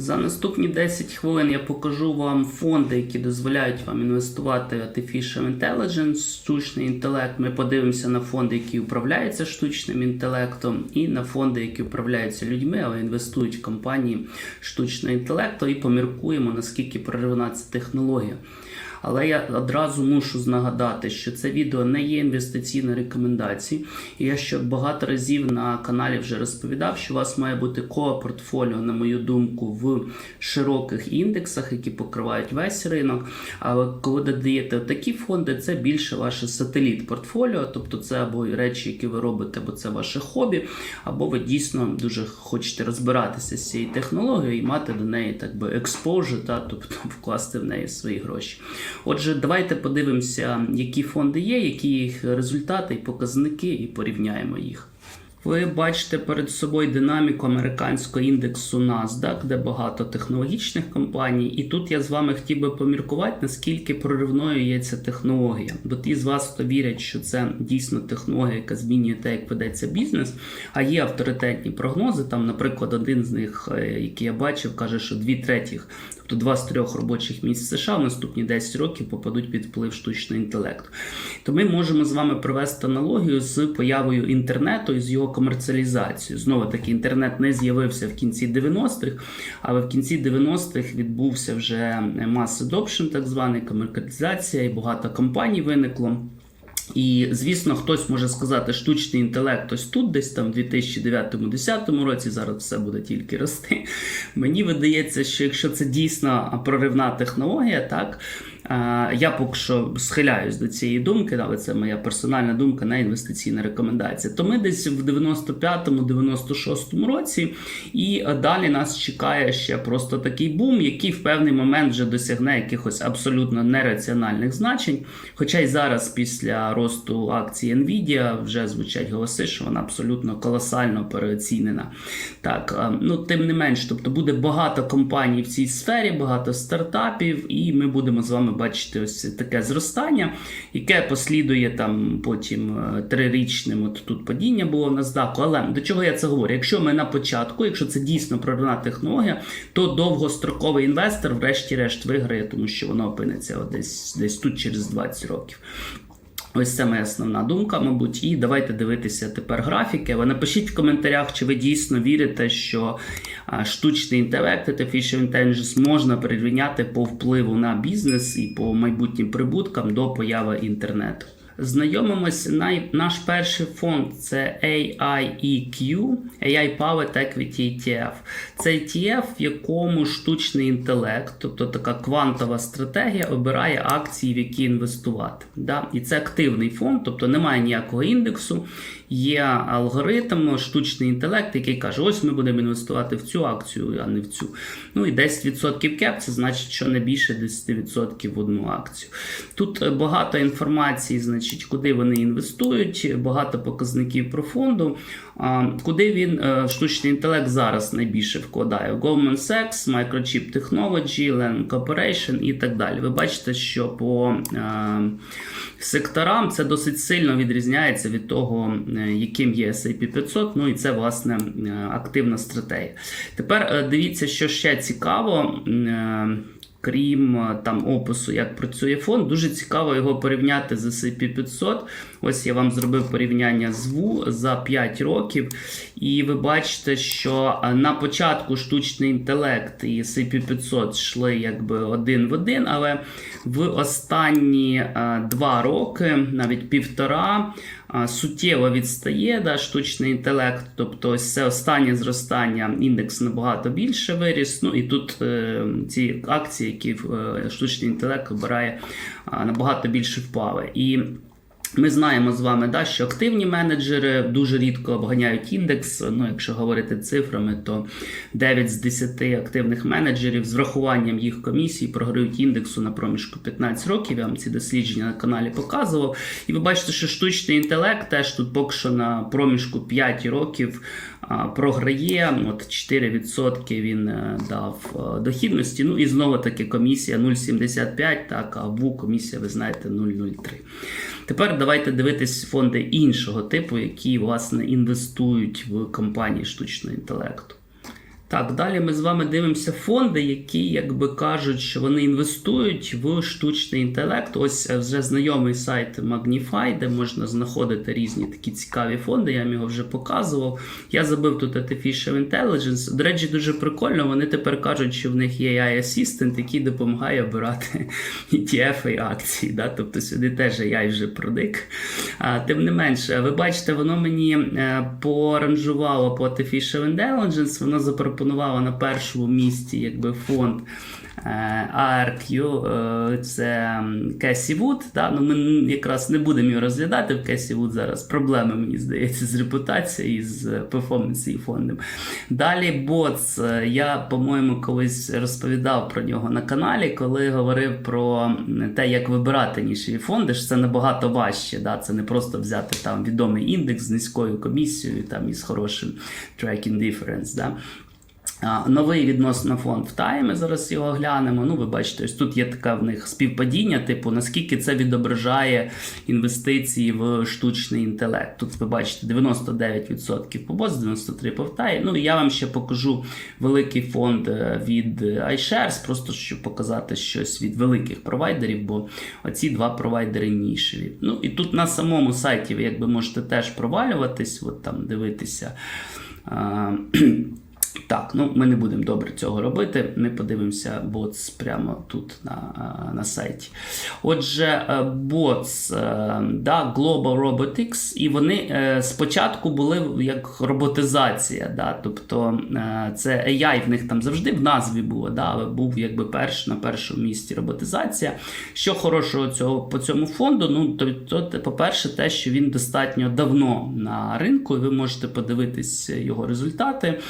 За наступні 10 хвилин я покажу вам фонди, які дозволяють вам інвестувати в Artificial Intelligence, штучний інтелект. Ми подивимося на фонди, які управляються штучним інтелектом, і на фонди, які управляються людьми, але інвестують в компанії штучного інтелекту, і поміркуємо, наскільки проривна ця технологія. Але я одразу мушу нагадати, що це відео не є інвестиційною рекомендацією. І я ще багато разів на каналі вже розповідав, що у вас має бути коа-портфоліо, на мою думку, в широких індексах, які покривають весь ринок. Але коли додаєте такі фонди, це більше ваше сателіт портфоліо, тобто це або речі, які ви робите, або це ваше хобі, або ви дійсно дуже хочете розбиратися з цією технологією і мати до неї так би експожу, та тобто вкласти в неї свої гроші. Отже, давайте подивимося, які фонди є, які їх результати і показники, і порівняємо їх. Ви бачите перед собою динаміку американського індексу NASDAQ, де багато технологічних компаній. І тут я з вами хотів би поміркувати, наскільки проривною є ця технологія. Бо ті з вас, хто вірять, що це дійсно технологія, яка змінює те, як ведеться бізнес. А є авторитетні прогнози. Там, наприклад, один з них, е, який я бачив, каже, що дві третіх, тобто два з трьох робочих місць США в наступні 10 років попадуть під вплив штучного інтелекту. То ми можемо з вами провести аналогію з появою інтернету і з його комерціалізацією. Знову таки, інтернет не з'явився в кінці 90-х, але в кінці 90-х відбувся вже мас adoption, так званий комерціалізація, і багато компаній виникло. І, звісно, хтось може сказати, штучний інтелект ось тут, десь там в 2009-2010 році, зараз все буде тільки рости. Мені видається, що якщо це дійсно проривна технологія, так. Я поки що схиляюсь до цієї думки, але це моя персональна думка, не інвестиційна рекомендація. То ми десь в 95-96 році, і далі нас чекає ще просто такий бум, який в певний момент вже досягне якихось абсолютно нераціональних значень. Хоча й зараз, після росту акції Nvidia, вже звучать голоси, що вона абсолютно колосально переоцінена. Так, ну тим не менш, тобто буде багато компаній в цій сфері, багато стартапів, і ми будемо з вами бачити ось таке зростання, яке послідує там потім е, трирічним. От тут падіння було на здаку. Але до чого я це говорю? Якщо ми на початку, якщо це дійсно проривна технологія, то довгостроковий інвестор, врешті-решт, виграє, тому що воно опиниться десь, десь тут через 20 років. Ось це моя основна думка, мабуть. І давайте дивитися тепер графіки. Ви напишіть в коментарях, чи ви дійсно вірите, що штучний інтелект, Artificial Intelligence можна прирівняти по впливу на бізнес і по майбутнім прибуткам до появи інтернету. Знайомимось, наш перший фонд це AIEQ, AI Powered Equity ETF. Це ETF, в якому штучний інтелект, тобто така квантова стратегія, обирає акції, в які інвестувати. Да? І це активний фонд, тобто немає ніякого індексу. Є алгоритм, штучний інтелект, який каже, ось ми будемо інвестувати в цю акцію, а не в цю. Ну і 10% кеп, це значить, що не більше 10% в одну акцію. Тут багато інформації, значить, куди вони інвестують, багато показників про фонду. Куди він е, штучний інтелект зараз найбільше вкладає? Goldman Sachs, Microchip Technology, Land Corporation і так далі. Ви бачите, що по е, секторам це досить сильно відрізняється від того, е, яким є S&P 500, ну і це, власне, активна стратегія. Тепер дивіться, що ще цікаво крім там опису, як працює фонд, дуже цікаво його порівняти з S&P 500. Ось я вам зробив порівняння з ВУ за 5 років. І ви бачите, що на початку штучний інтелект і S&P 500 йшли якби один в один, але в останні 2 роки, навіть півтора, суттєво відстає да, штучний інтелект. Тобто ось це останнє зростання, індекс набагато більше виріс. Ну і тут е, ці акції, які е, штучний інтелект обирає, набагато більше впали. І ми знаємо з вами, да, що активні менеджери дуже рідко обганяють індекс. Ну, якщо говорити цифрами, то 9 з 10 активних менеджерів з врахуванням їх комісій програють індексу на проміжку 15 років. Я вам ці дослідження на каналі показував. І ви бачите, що штучний інтелект теж тут поки що на проміжку 5 років програє. От 4% він е, дав е, дохідності. Ну і знову таки комісія 0,75, так, а ВУ комісія, ви знаєте, 0,03. Тепер давайте дивитись фонди іншого типу, які власне інвестують в компанії штучного інтелекту. Так, далі ми з вами дивимося фонди, які якби кажуть, що вони інвестують в штучний інтелект. Ось е, вже знайомий сайт Magnify, де можна знаходити різні такі цікаві фонди. Я вам його вже показував. Я забив тут Artificial Intelligence. До речі, дуже прикольно. Вони тепер кажуть, що в них є AI Assistant, який допомагає обирати ETF і акції. Да? Тобто сюди теж AI вже продик. А, тим не менше, ви бачите, воно мені е, поранжувало по Artificial Intelligence, воно запропонувало на першому місці якби фонд. е, ARQ, е, це Cassie Wood. Да? Ну, ми якраз не будемо його розглядати в Cassie Wood зараз. Проблеми, мені здається, з репутацією з перформансі фондом. Далі Bots. Я, по-моєму, колись розповідав про нього на каналі, коли говорив про те, як вибирати нішеві фонди. що Це набагато важче. Да? Це не просто взяти там відомий індекс з низькою комісією там, і з хорошим tracking difference. Да? Новий відносно фонд в Тайм, ми зараз його глянемо. Ну, ви бачите, ось тут є така в них співпадіння, типу, наскільки це відображає інвестиції в штучний інтелект. Тут ви бачите 99% по бос, 93% по Втай. Ну, і я вам ще покажу великий фонд е, від iShares, просто щоб показати щось від великих провайдерів, бо оці два провайдери нішеві. Ну, і тут на самому сайті ви якби можете теж провалюватись, от там дивитися. Так, ну ми не будемо добре цього робити. Ми подивимося боц прямо тут на на сайті. Отже, боц да, Global Robotics, і вони е, спочатку були як роботизація. Да, Тобто е, це AI в них там завжди в назві було, да, але був якби перш, на першому місці роботизація. Що хорошого цього по цьому фонду? Ну, то, то, по-перше, те, що він достатньо давно на ринку, і ви можете подивитись його результати.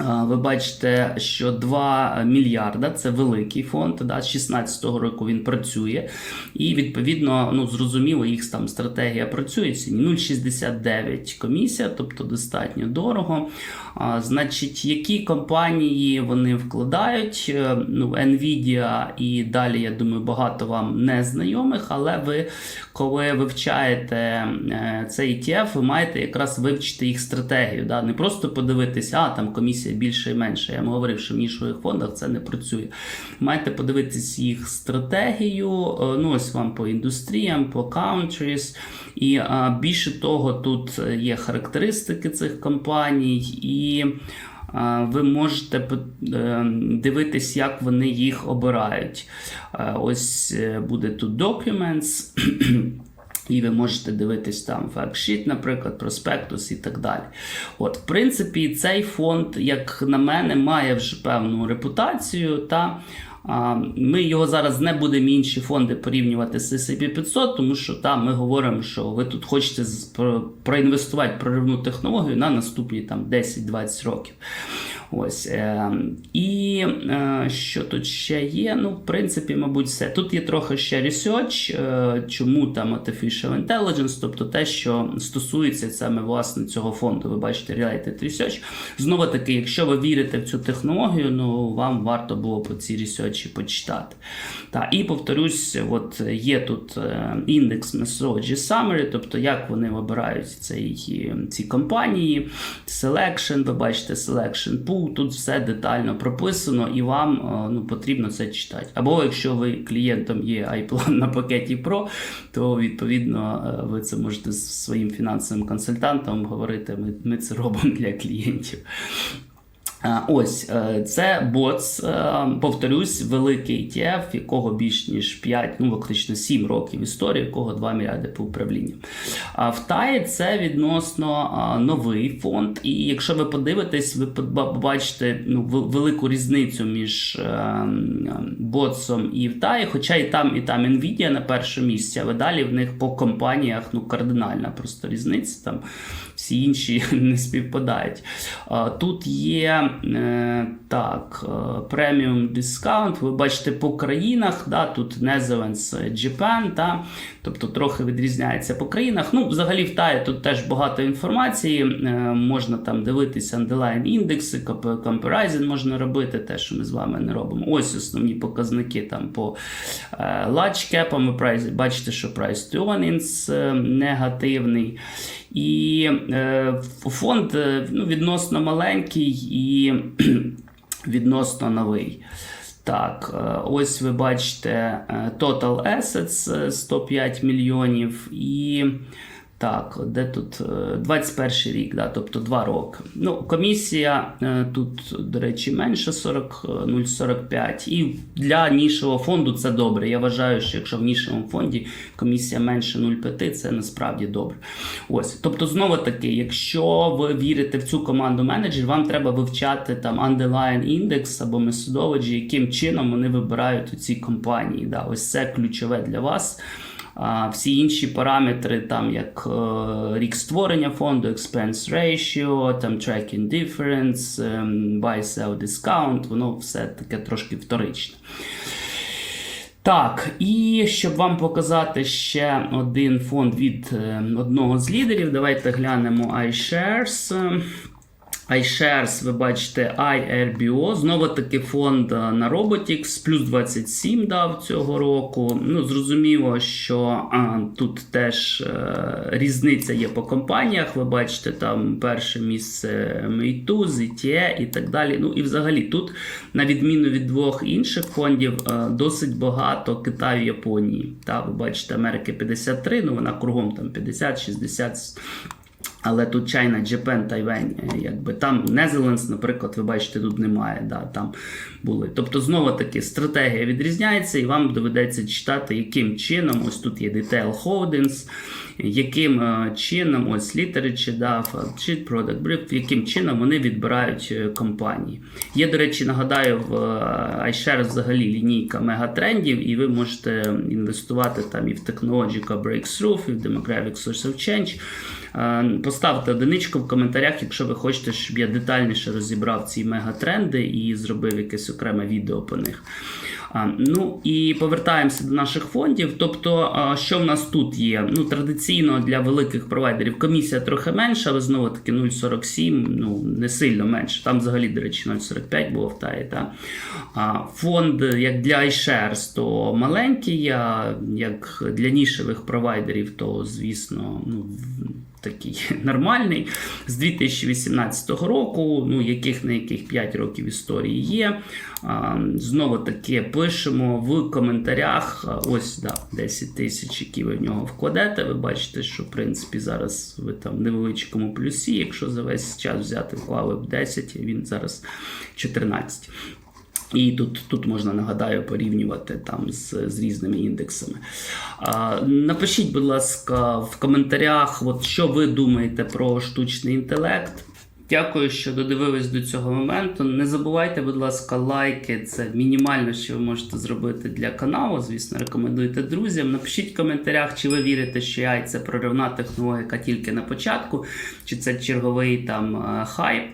Ви бачите, що 2 мільярда це великий фонд. Да, З 16-го року він працює, і відповідно, ну зрозуміло, їх там стратегія працює. 0,69 комісія, тобто достатньо дорого. А, Значить, які компанії вони вкладають? Е, ну, Nvidia і далі, я думаю, багато вам не знайомих, але ви, коли вивчаєте е, цей ETF, ви маєте якраз вивчити їх стратегію. Да? Не просто подивитися, а там комісія більше і менше. Я вам говорив, що в нішових фондах це не працює. Маєте подивитись їх стратегію. Е, ну, ось вам по індустріям, по countries. І а, більше того, тут є характеристики цих компаній, і а, ви можете е, дивитись, як вони їх обирають. Ось е, буде тут Documents. І ви можете дивитись там фактшіт, наприклад, проспектус і так далі. От, В принципі, цей фонд, як на мене, має вже певну репутацію. Та ми його зараз не будемо інші фонди порівнювати з S&P 500, тому що там ми говоримо, що ви тут хочете проінвестувати проривну технологію на наступні там 10-20 років. Ось. Е, І е, що тут ще є? Ну, в принципі, мабуть, все. Тут є трохи ще research, е, чому там Artificial Intelligence, тобто те, що стосується саме власне цього фонду. Ви бачите, Related Research. Знову таки, якщо ви вірите в цю технологію, ну вам варто було по цій ресерчі почитати. Та, І повторюсь, от є тут індекс Methodology Summary, тобто як вони вибирають цей, ці компанії, Selection, ви бачите, Selection Pool тут все детально прописано, і вам е, ну, потрібно це читати. Або якщо ви клієнтом є iPlan на пакеті Pro, то відповідно е, ви це можете з своїм фінансовим консультантом говорити. Ми, ми це робимо для клієнтів. Ось е, це боц, е, повторюсь, великий ETF, якого більш ніж 5, ну фактично 7 років історії, якого 2 мільярди по управлінню. А в Таї це відносно новий фонд. І якщо ви подивитесь, ви побачите ну, велику різницю між е, боцом і в Таї, хоча і там, і там Nvidia на першому місці, але далі в них по компаніях ну, кардинальна просто різниця. Там всі інші не співпадають. Тут є. Е, так, е, преміум дискаунт. Ви бачите по країнах. да, Тут Netherlands, Japan, та, тобто трохи відрізняється по країнах. Ну, Взагалі в Таї тут теж багато інформації. Е, можна там дивитися underline індекси, comparison можна робити, те, що ми з вами не робимо. Ось основні показники там по large cap, price, бачите, що price to earnings негативний. І е, фонд ну, відносно маленький. і відносно новий. Так, е, ось ви бачите е, Total Assets е, 105 мільйонів і. Так, де тут е, 21 рік, да, тобто 2 роки. Ну, комісія е, тут, до речі, менше 40, е, 0,45. І для нішевого фонду це добре. Я вважаю, що якщо в нішевому фонді комісія менше 0,5, це насправді добре. Ось, тобто, знову таки, якщо ви вірите в цю команду менеджерів, вам треба вивчати там underlying index або methodology, яким чином вони вибирають у ці компанії. Да, ось це ключове для вас. Всі інші параметри, там як е, рік створення фонду, expense ratio, там tracking difference, ем, buy sell discount, воно все таке трошки вторичне. Так, і щоб вам показати ще один фонд від е, одного з лідерів, давайте глянемо iShares. iShares, ви бачите, IRBO, знову таки фонд е, на Robotics, плюс 27 дав цього року. Ну, зрозуміло, що а, тут теж е, різниця є по компаніях. Ви бачите, там перше місце Meitu, ZTE і так далі. Ну і взагалі тут, на відміну від двох інших фондів, е, досить багато Китаю Японії. Та, ви бачите, Америки 53, ну вона кругом там 50-60. Але тут China, Japan, Taiwan, е, якби там Netherlands, наприклад, ви бачите, тут немає. Да, там були. Тобто, знову таки, стратегія відрізняється, і вам доведеться читати, яким чином, ось тут є Detail Holdings, яким е, чином, ось literature, да, sheet, product brief, яким чином вони відбирають е, компанії. Є, до речі, нагадаю, в iShares взагалі лінійка мегатрендів, і ви можете інвестувати там і в Technological Breakthrough, і в Demographic of Change. Поставте одиничку в коментарях, якщо ви хочете, щоб я детальніше розібрав ці мегатренди і зробив якесь окреме відео по них. Ну і повертаємося до наших фондів. Тобто, що в нас тут є? Ну, традиційно для великих провайдерів комісія трохи менша, але знову таки 0,47, ну не сильно менше. Там взагалі, до речі, 0,45 було в Таї. Та? Фонд як для iShares, то маленький, як для нішевих провайдерів, то звісно, ну. В- Такий нормальний з 2018 року, ну яких на яких 5 років історії є. Знову таки пишемо в коментарях. Ось да, 10 тисяч, які ви в нього вкладете. Ви бачите, що в принципі зараз ви там в невеличкому плюсі. Якщо за весь час взяти вклали б 10, він зараз 14. І тут, тут можна нагадаю порівнювати там з, з різними індексами. А, напишіть, будь ласка, в коментарях, от, що ви думаєте про штучний інтелект. Дякую, що додивились до цього моменту. Не забувайте, будь ласка, лайки. Це мінімально, що ви можете зробити для каналу. Звісно, рекомендуйте друзям. Напишіть в коментарях, чи ви вірите, що AI – це проривна технологія, тільки на початку, чи це черговий там е, хайп.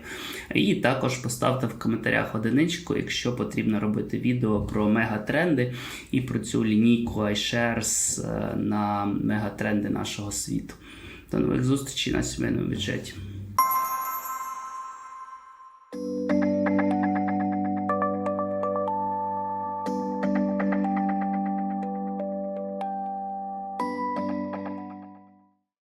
І також поставте в коментарях одиничку, якщо потрібно робити відео про мегатренди і про цю лінійку iShares е, на мегатренди нашого світу. До нових зустрічей на сімейному бюджеті.